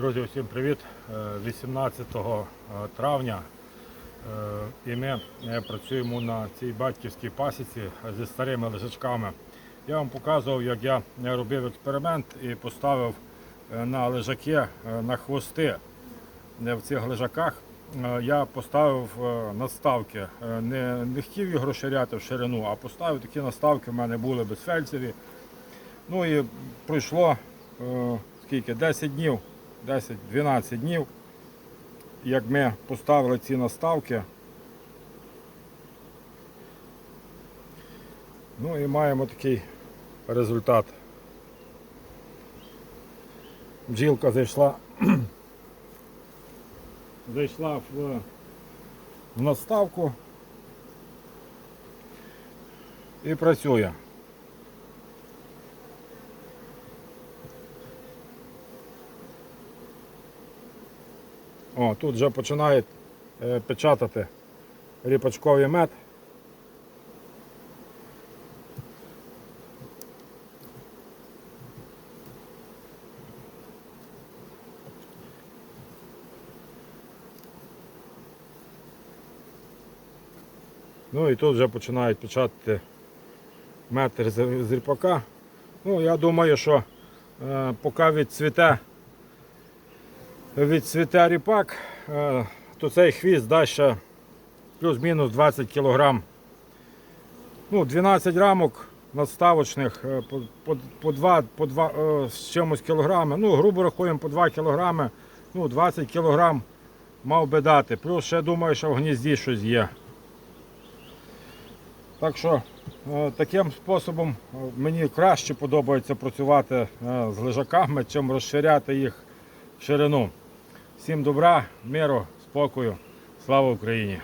Друзі, усім привіт! Е, 18 травня е, і ми е, працюємо на цій батьківській пасіці зі старими лежачками. Я вам показував, як я е, робив експеримент і поставив е, на лежаки, е, на хвости е, в цих лежаках. е, Я поставив е, наставки. Е, Не, не хотів їх розширяти в ширину, а поставив такі наставки, в мене були безфельцеві. Ну і пройшло е, скільки? 10 днів, 10-12 днів, як ми поставили ці наставки. Ну і маємо такий результат. Бджілка зайшла, зайшла в, в наставку і працює. О, тут вже починають е, печатати ріпачковий мед. Ну і тут вже починають печатати мед з з ріпака. Ну, я думаю, що е, поки відцвіте відцвіте ріпак, е, то цей хвіст дасть плюс-мінус 20 кг. Ну, 12 рамок надставочних е, по, по, по 2, по 2 е, з чимось кілограми. Ну, грубо рахуємо по 2 кг. Ну, 20 кг мав би дати. Плюс ще думаю, що в гнізді щось є. Так що таким способом мені краще подобається працювати з лежаками, чим розширяти їх в ширину. Всім добра, миру, спокою. Слава Україні!